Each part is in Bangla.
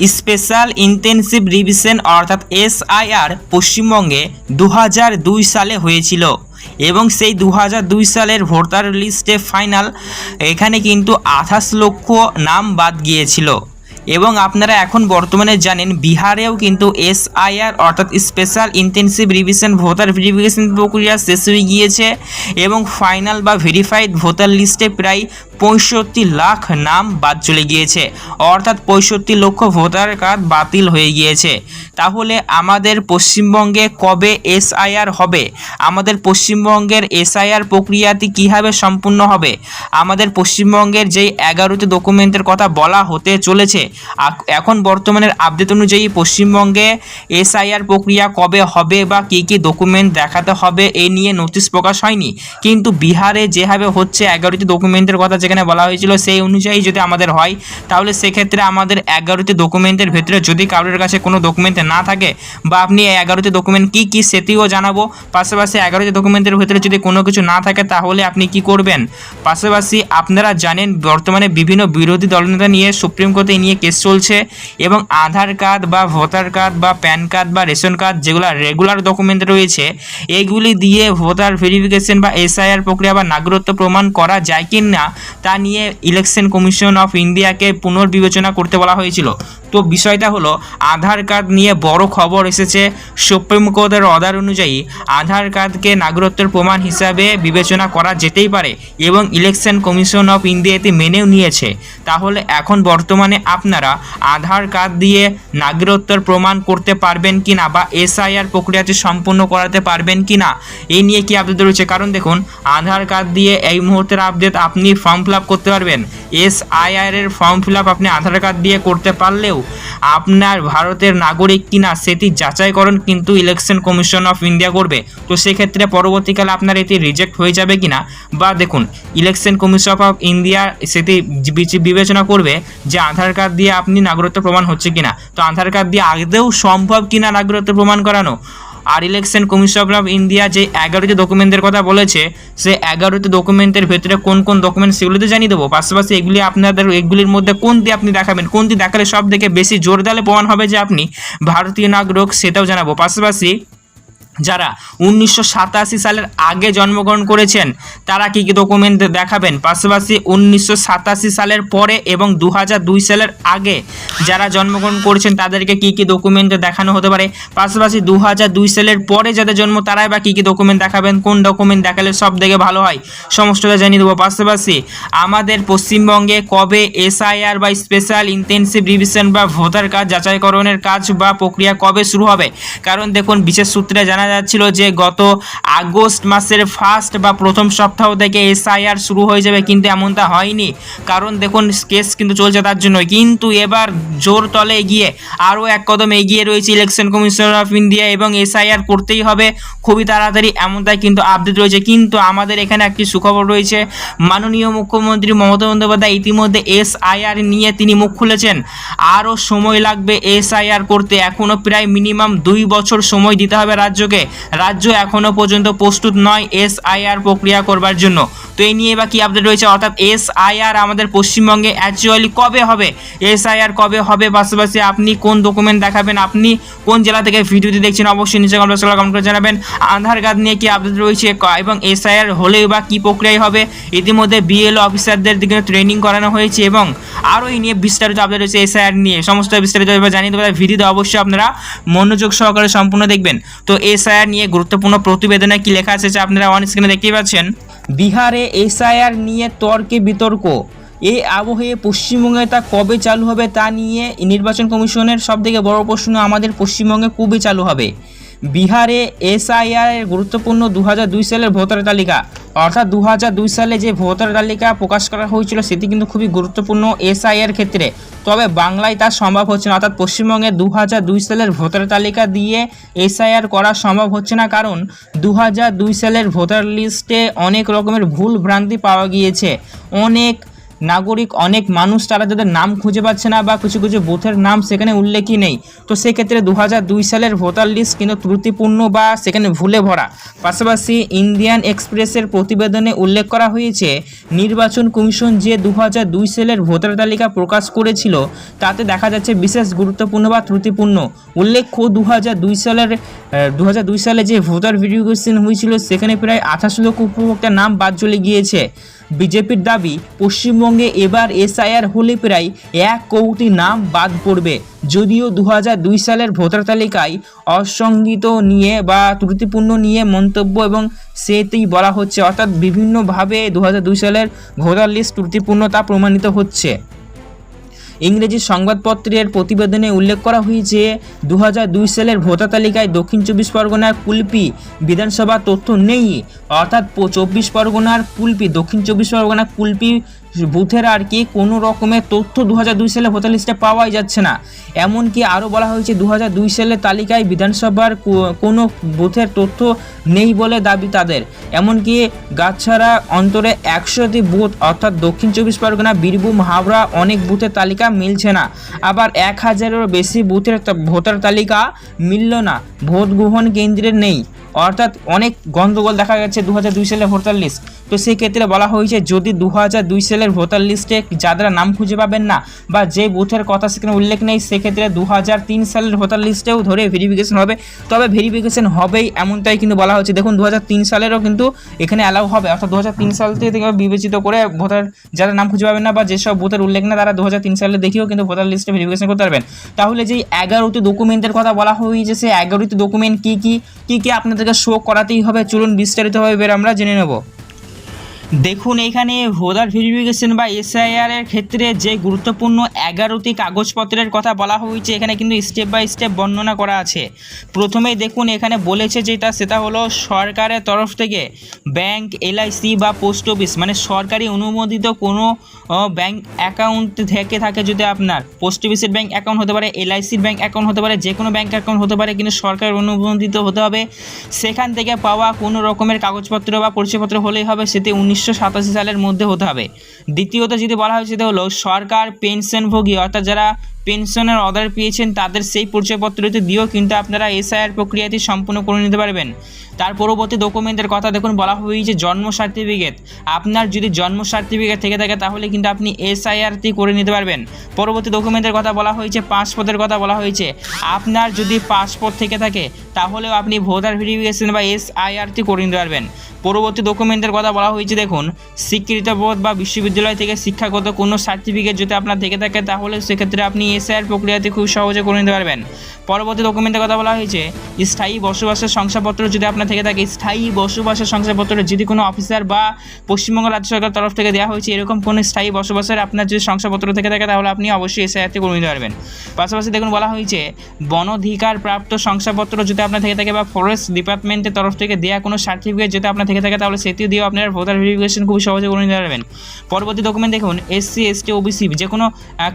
স্পেশাল ইন্টেনসিভ রিভিশন অর্থাৎ এসআইআর পশ্চিমবঙ্গে দু দুই সালে হয়েছিল এবং সেই দু সালের ভোটার লিস্টে ফাইনাল এখানে কিন্তু আঠাশ লক্ষ নাম বাদ গিয়েছিল। এবং আপনারা এখন বর্তমানে জানেন বিহারেও কিন্তু এসআইআর অর্থাৎ special intensive revision voter verification প্রক্রিয়া শেষ হয়ে গিয়েছে এবং ফাইনাল বা ভেরিফাইড ভোটার লিস্টে প্রায় পঁয়ষট্টি লাখ নাম বাদ চলে গিয়েছে। অর্থাৎ পঁয়ষট্টি লক্ষ ভোটার কার্ড বাতিল হয়ে গিয়েছে। তাহলে আমাদের পশ্চিমবঙ্গে কবে এসআইআর হবে? আমাদের পশ্চিমবঙ্গের এসআইআর প্রক্রিয়াটি কীভাবে সম্পূর্ণ হবে? আমাদের পশ্চিমবঙ্গের যেই এগারোটি ডকুমেন্টের কথা বলা হতে চলেছে এখন বর্তমানের আপডেট অনুযায়ী পশ্চিমবঙ্গে এসআইআর প্রক্রিয়া কবে হবে বা কী কী ডকুমেন্ট দেখাতে হবে এ নিয়ে নোটিশ প্রকাশ হয়নি। কিন্তু বিহারে যেভাবে হচ্ছে এগারোটি ডকুমেন্টের কথা যেখানে বলা হয়েছিল সেই অনুযায়ী যদি আমাদের হয়, তাহলে সেক্ষেত্রে আমাদের এগারোটি ডকুমেন্টের ভেতরে যদি কারোর কাছে কোনো ডকুমেন্ট না থাকে বা আপনি এই এগারোটি ডকুমেন্ট কী কী সেটিও জানাব, পাশাপাশি এগারোটি ডকুমেন্টের ভেতরে যদি কোনো কিছু না থাকে, তাহলে আপনি কি করবেন? পাশাপাশি আপনারা জানেন বর্তমানে বিভিন্ন বিরোধী দলনেতা নিয়ে সুপ্রিম কোর্টে নিয়ে কেস চলছে এবং আধার কার্ড বা ভোটার কার্ড বা প্যান কার্ড বা রেশন কার্ড যেগুলো রেগুলার ডকুমেন্ট রয়েছে এইগুলি দিয়ে ভোটার ভেরিফিকেশন বা এসআইআর প্রক্রিয়া বা নাগরিকত্ব প্রমাণ করা যায় কি না তা নিয়ে ইলেকশন কমিশন অফ ইন্ডিয়াকে পুনর্বিবেচনা করতে বলা হয়েছিল। তো বিষয়টা হলো, আধার কার্ড নিয়ে বড় খবর এসেছে। সুপ্রিম কোর্টের অর্ডার অনুযায়ী আধার কার্ডকে নাগরিকত্বের প্রমাণ হিসাবে বিবেচনা করা যেতেই পারে এবং ইলেকশন কমিশন অফ ইন্ডিয়া এটি মেনেও নিয়েছে। তাহলে এখন বর্তমানে আপনারা আধার কার্ড দিয়ে নাগরিকত্বের প্রমাণ করতে পারবেন কি না বা এসআইআর প্রক্রিয়াটি সম্পূর্ণ করাতে পারবেন কি না এই নিয়ে কি আপডেট রয়েছে? কারণ দেখুন, আধার কার্ড দিয়ে এই মুহূর্তের আপডেট আপনি ফর্ম ফিল করতে পারবেন। এসআইআর এর ফর্ম ফিল আপ আপনি আধার কার্ড দিয়ে করতে পারলেও আপনার ভারতের নাগরিক কিনা সেটি যাচাইকরণ কিন্তু ইলেকশন কমিশন অফ ইন্ডিয়া করবে। তো সেক্ষেত্রে পরবর্তীকালে আপনার এটি রিজেক্ট হয়ে যাবে কিনা বা দেখুন ইলেকশন কমিশন অফ ইন্ডিয়া সেটি বিচি- বিবেচনা করবে যে আধার কার্ড দিয়ে আপনি নাগরিকত্ব প্রমাণ হচ্ছে কিনা। তো আধার কার্ড দিয়ে আগেও সম্ভব কিনা নাগরিকত্ব প্রমাণ করানো? আর ইলেকশন কমিশন অফ ইন্ডিয়া যে এগারোটি ডকুমেন্টের কথা বলেছে, সে এগারোটি ডকুমেন্টের ভেতরে কোন কোন ডকুমেন্ট সেগুলি তো জানিয়ে দেবো। পাশাপাশি এগুলি আপনাদের, এগুলির মধ্যে কোনটি আপনি দেখাবেন, কোনটি দেখালে সব থেকে বেশি জোর দিলে প্রমাণ হবে যে আপনি ভারতীয় নাগরিক সেটাও জানাব। পাশাপাশি যারা উনিশশো সাতাশি সালের আগে জন্মগ্রহণ করেছেন, তারা কী কী ডকুমেন্ট দেখাবেন? পাশাপাশি উনিশশো সাতাশি সালের পরে এবং দু সালের আগে যারা জন্মগ্রহণ করেছেন, তাদেরকে কী কী ডকুমেন্ট দেখানো হতে পারে? পাশাপাশি দু সালের পরে যাদের জন্ম, তারাই বা কী কী ডকুমেন্ট দেখাবেন? কোন ডকুমেন্ট দেখালে সব থেকে ভালো হয়? সমস্তটা জানিয়ে দেবো। পাশাপাশি আমাদের পশ্চিমবঙ্গে কবে এসআইআর বা স্পেশাল ইন্টেনসিভ রিভিশন বা ভোটার কার্ড যাচাইকরণের কাজ বা প্রক্রিয়া কবে শুরু হবে? কারণ দেখুন, বিশেষ সূত্রে জানা যাচ্ছিল যে গত আগস্ট মাসের ফার্স্ট বা প্রথম সপ্তাহ থেকে এসআইআর শুরু হয়ে যাবে, কিন্তু এমনটা হয়নি। কারণ দেখুন, কেস কিন্তু চলছে তার জন্য কিন্তু এবার জোর তলে এগিয়ে আরও এক কদম এগিয়ে রয়েছে ইলেকশন কমিশন অফ ইন্ডিয়া এবং এসআইআর করতেই হবে খুবই তাড়াতাড়ি, এমনটাই কিন্তু আপডেট রয়েছে। কিন্তু আমাদের এখানে একটি সুখবর রয়েছে। মাননীয় মুখ্যমন্ত্রী মমতা বন্দ্যোপাধ্যায় ইতিমধ্যে এসআইআর নিয়ে তিনি মুখ খুলেছেন। আরও সময় লাগবে এসআইআর করতে। এখনও প্রায় মিনিমাম দুই বছর সময় দিতে হবে রাজ্যকে। রাজ্য এখনও পর্যন্ত প্রস্তুত নয় এসআইআর প্রক্রিয়া করবার জন্য। তো এই নিয়ে বা কি আপডেট রয়েছে? অর্থাৎ এসআইআর আমাদের পশ্চিমবঙ্গে অ্যাকচুয়ালি কবে হবে? এসআইআর কবে হবে? পাশাপাশি আপনি কোন ডকুমেন্ট দেখাবেন? আপনি কোন জেলা থেকে ভিডিওটি দেখছেন? অবশ্যই নিচে কমেন্ট কমেন্ট করে জানাবেন। আধার কার্ড নিয়ে কি আপডেট রয়েছে? এবং এসআইআর হলেও বা কী প্রক্রিয়ায় হবে? ইতিমধ্যে বিএলও অফিসারদের দিকে ট্রেনিং করানো হয়েছে এবং আরও এই নিয়ে বিস্তারিত আপডেট রয়েছে এসআইআর নিয়ে। সমস্ত বিস্তারিত জানিয়ে দেবো। তাই ভিডিওতে অবশ্যই আপনারা মনোযোগ সহকারে সম্পূর্ণ দেখবেন। তো এসআইআর নিয়ে গুরুত্বপূর্ণ প্রতিবেদনে কি লেখা আছে আপনারা অন স্ক্রিনে দেখতেই পাচ্ছেন? বিহারে এসআইআর নিয়ে তর্কে বিতর্ক। এই আবহে পশ্চিমবঙ্গে তা কবে চালু হবে তা নিয়ে নির্বাচন কমিশনের সবথেকে বড় প্রশ্ন আমাদের পশ্চিমবঙ্গে কবে চালু হবে? বিহারে এসআইআর এর গুরুত্বপূর্ণ দু সালের ভোটার তালিকা। অর্থাৎ দু সালে যে ভোটার তালিকা প্রকাশ করা হয়েছিল, সেটি কিন্তু খুবই গুরুত্বপূর্ণ এসআইআর ক্ষেত্রে। তবে বাংলায় তা সম্ভব হচ্ছে না, অর্থাৎ পশ্চিমবঙ্গে দু সালের ভোটার তালিকা দিয়ে এসআইআর করা সম্ভব হচ্ছে না, কারণ দু সালের ভোটার লিস্টে অনেক রকমের ভুল ভ্রান্তি পাওয়া গিয়েছে। অনেক নাগরিক, অনেক মানুষ তারা যাদের নাম খুঁজে পাচ্ছে না বা কিছু কিছু বুথের নাম সেখানে উল্লেখই নেই। তো সেক্ষেত্রে দু দুই সালের ভোটার লিস্ট কিন্তু ত্রুটিপূর্ণ বা সেখানে ভুলে ভরা। পাশাপাশি ইন্ডিয়ান এক্সপ্রেসের প্রতিবেদনে উল্লেখ করা হয়েছে, নির্বাচন কমিশন যে দু হাজার দুই সালের ভোটার তালিকা প্রকাশ করেছিল, তাতে দেখা যাচ্ছে বিশেষ গুরুত্বপূর্ণ বা ত্রুটিপূর্ণ। উল্লেখ্য দু হাজার দুই সালের দু হাজার দুই সালে যে ভোটার ভেরিফিকেশন হয়েছিল, সেখানে প্রায় আঠাশ লক্ষ উপভোক্তার নাম বাদ চলে গিয়েছে। বিজেপির দাবি, পশ্চিমবঙ্গে এবার এসআইআর হলে প্রায় এক কৌটি নাম বাদ পড়বে। যদিও দু সালের ভোটার তালিকায় অসঙ্গিত নিয়ে বা ত্রুটিপূর্ণ নিয়ে মন্তব্য এবং সেতেই বলা হচ্ছে, অর্থাৎ বিভিন্নভাবে দু সালের ভোটার লিস্ট ত্রুটিপূর্ণ তা প্রমাণিত হচ্ছে। ইংরেজি সংবাদপত্রের প্রতিবেদনে উল্লেখ করা হয়েছে দু দুই সালের ভোটার তালিকায় দক্ষিণ চব্বিশ পরগনার কুলপি বিধানসভা তথ্য নেই, অর্থাৎ চব্বিশ পরগনার কুলপি, দক্ষিণ চব্বিশ পরগনার কুলপি বুথের আর কি কোনো রকমের তথ্য দু দুই সালে ভোটার লিস্টে পাওয়াই যাচ্ছে না। এমনকি আরও বলা হয়েছে দু দুই সালের তালিকায় বিধানসভার কোনো বুথের তথ্য নেই বলে দাবি তাদের। এমনকি গাছছাড়া অন্তরে একশোটি বুথ, অর্থাৎ দক্ষিণ চব্বিশ পরগনা, বীরভূম, হাওড়া অনেক বুথের তালিকা মিলছে না। আবার এক হাজারেরও বেশি বুথের ভোটার তালিকা মিলল না। ভোট গ্রহণ কেন্দ্রে নেই। অর্থাৎ অনেক গন্ডগোল দেখা গেছে দু সালের ভোটার লিস্ট তো সেই ক্ষেত্রে বলা হয়েছে, যদি দু সালের ভোটার লিস্টে যারা নাম খুঁজে পাবেন না বা যে বুথের কথা সেখানে উল্লেখ নেই, সেক্ষেত্রে দু সালের ভোটার লিস্টেও ধরে ভেরিফিকেশন হবে। তবে ভেরিফিকেশন হবেই এমনটাই কিন্তু বলা হচ্ছে। দেখুন দু হাজার তিন সালেরও কিন্তু এখানে অ্যালাউ হবে। অর্থাৎ দু হাজার তিন সাল থেকে বিবেচিত করে ভোটার যারা নাম খুঁজে পাবেন না বা যেসব বুথের উল্লেখ না তারা দু হাজার তিন সালে দেখেও কিন্তু ভোটার লিস্টে ভেরিফিকেশন করতে পারবেন। তাহলে যেই এগারোটি ডকুমেন্টের কথা বলা হয়েছে, সেই এগারোটি ডকুমেন্ট কী কী কী কী আপনাদেরকে শো করাতেই হবে চলুন বিস্তারিতভাবে এবার আমরা জেনে নেব। দেখুন, এখানে ভোটার ভেরিফিকেশন বা এসআইআর এর ক্ষেত্রে যে গুরুত্বপূর্ণ এগারোটি কাগজপত্রের কথা বলা হয়েছে, এখানে কিন্তু স্টেপ বাই স্টেপ বর্ণনা করা আছে। প্রথমেই দেখুন, এখানে বলেছে যেটা, সেটা হলো সরকারের তরফ থেকে ব্যাংক এলআইসি বা পোস্ট অফিস মানে সরকারি অনুমোদিত কোনো ব্যাংক অ্যাকাউন্ট থেকে থাকে যদি আপনার। পোস্ট অফিসের ব্যাংক অ্যাকাউন্ট হতে পারে এলআইসির ব্যাংক অ্যাকাউন্ট হতে পারে যে কোনো ব্যাংক অ্যাকাউন্ট হতে পারে, কিন্তু সরকারের অনুমোদিত হতে হবে। সেখান থেকে পাওয়া কোনো রকমের কাগজপত্র বা পরিচয়পত্র হলেই হবে, সেটি উনিশশো সাতাশি সালের মধ্যে হতে হবে। দ্বিতীয়ত যদি বলা হয় সেটা হলো সরকার পেনশনভোগী, অর্থাৎ যারা পেনশনের অর্ডার পেয়েছেন তাদের সেই পরিচয়পত্রটি দিয়েও কিন্তু আপনারা এসআইআর প্রক্রিয়াটি সম্পূর্ণ করে নিতে পারবেন। তার পরবর্তী ডকুমেন্টের কথা দেখুন, বলা হয়েছে জন্ম সার্টিফিকেট আপনার যদি জন্ম সার্টিফিকেট থেকে থাকে তাহলে কিন্তু আপনি এসআইআরটি করে নিতে পারবেন। পরবর্তী ডকুমেন্টের কথা বলা হয়েছে পাসপোর্টের কথা বলা হয়েছে। আপনার যদি পাসপোর্ট থেকে থাকে, তাহলেও আপনি ভোটার ভেরিফিকেশন বা এসআইআরটি করে নিতে পারবেন। পরবর্তী ডকুমেন্টের কথা বলা হয়েছে, দেখুন, স্বীকৃত বোর্ড বা বিশ্ববিদ্যালয় থেকে শিক্ষাগত কোনো সার্টিফিকেট যদি আপনার থেকে থাকে, তাহলে সেক্ষেত্রে আপনি এসআইআর প্রক্রিয়াতে খুব সহজে করে নিতে পারবেন। পরবর্তী ডকুমেন্টের কথা বলা হয়েছে, স্থায়ী বসবাসের শংসাপত্র যদি আপনার থেকে থাকে, স্থায়ী বসবাসের শংসাপত্র যদি কোনো অফিসার বা পশ্চিমবঙ্গ রাজ্য সরকার তরফ থেকে দেওয়া হয়েছে, এরকম কোনো স্থায়ী বসবাসের আপনার যদি শংসাপত্র থেকে থাকে, তাহলে আপনি অবশ্যই এসআইআরটি করে নিতে পারবেন। পাশাপাশি দেখুন, বলা হয়েছে বনধিকার প্রাপ্ত শংসাপত্র যদি আপনার থেকে থাকে বা ফরেস্ট ডিপার্টমেন্টের তরফ থেকে দেওয়া কোনো সার্টিফিকেট যদি আপনার থেকে থাকে, তাহলে সেটিও দিয়েও আপনার ভোটার ভেরিফিকেশন খুব সহজে করে নিতে পারবেন। পরবর্তী ডকুমেন্ট দেখুন এসসি এসটি ওবিসি যে কোনো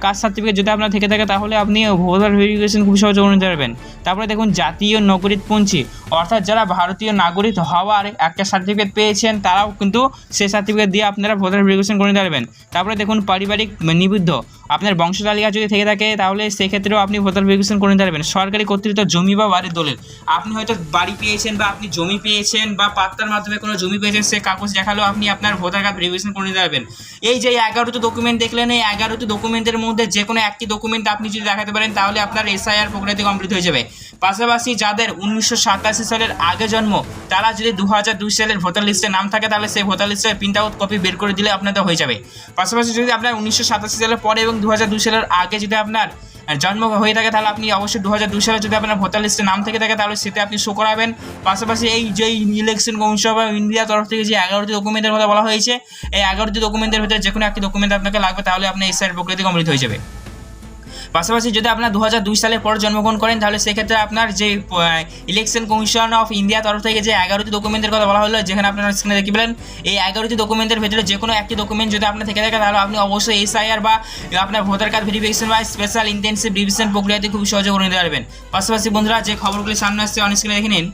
কাস্ট সার্টিফিকেট যদি আপনার থেকে থাকে, তাহলে আপনি ভোটার ভেরিফিকেশন খুব সহজে করে নিতে পারবেন। তারপরে দেখুন, জাতীয় নাগরিকপঞ্চী অর্থাৎ যারা ভারতীয় নাগরিক হওয়ার একটা সার্টিফিকেট পেয়েছেন, তারাও কিন্তু সেই সার্টিফিকেট দিয়ে আপনারা ভোটার ভেরিফিকেশন করে নিতে পারবেন। তারপরে দেখুন, পারিবারিক নিবৃদ্ধ, আপনার বংশ তালিকা যদি থেকে থাকে, তাহলে সেক্ষেত্রেও আপনি ভোটার ভেরিফিকেশন করে নিতে পারবেন। সরকারি কর্তৃত্ব জমি বা বাড়ির দলিল, আপনি হয়তো বাড়ি পেয়েছেন বা আপনি জমি পেয়েছেন বা পাত্তার মাধ্যমে কোনো জমি পেয়েছেন সে কাগজ দেখালেও আপনি আপনার ভোটার কার্ড ভেরিফিকেশন করে নিতে পারবেন এই যে এগারোটি ডকুমেন্ট দেখলেন, এই এগারোটি ডকুমেন্টের মধ্যে যে কোনো একটি ডকুমেন্ট আপনি যদি দেখাতে পারেন, তাহলে আপনার এসআইআর প্রক্রিয়াটি কমপ্লিট হয়ে যাবে। পাশাপাশি যাদের উনিশশো সাতাশি সালের আগে জন্ম, তারা যদি দু হাজার দুই সালের ভোটার লিস্টে নাম থাকে, তাহলে সেই ভোটার লিস্টের প্রিন্ট আউট কপি বের করে দিলে আপনাদের হয়ে যাবে। পাশাপাশি যদি আপনার উনিশশো সাতাশি সালের পরে এবং দু হাজার দুই সালের আগে যদি আপনার জন্ম হয়ে থাকে, তাহলে আপনি অবশ্যই দু হাজার দুই সালে যদি আপনার ভোটার লিস্টে নাম থেকে থাকে, তাহলে সেটা আপনি শো করাবেন। পাশাপাশি এই যে ইলেকশন কমিশন অফ ইন্ডিয়ার তরফ থেকে যে এগারোটি ডকুমেন্টের কথা বলা হয়েছে, এই এগারোটি ডকুমেন্টের ভিতরে যে কোনো একটি ডকুমেন্ট আপনাকে লাগবে, তাহলে আপনি এই সাইড প্রক্রিয়াটি কমপ্লিট হয়ে যাবে। পাশাপাশি যদি আপনার দু হাজার দুই সালের পর জন্মগ্রহণ করেন, তাহলে সেক্ষেত্রে আপনার যে ইলেকশন কমিশন অফ ইন্ডিয়া তরফ থেকে যে এগারোটি ডকুমেন্টের কথা বলা হলো, যেখানে আপনারা স্ক্রিনে দেখতে পেলেন, এই এগারোটি ডকুমেন্টের ভেতরে যে কোনো একটি ডকুমেন্ট যদি আপনার থেকে থাকে, তাহলে আপনি অবশ্যই এসআইআর বা আপনার ভোটার কার্ড ভেরিফিকেশন বা স্পেশাল ইন্টেন্সিভ রিভিশন প্রক্রিয়াতে খুব সহজে করে নিতে পারবেন। পাশাপাশি বন্ধুরা, যে খবরগুলি সামনে আসছে অন স্ক্রিনে দেখে নিন।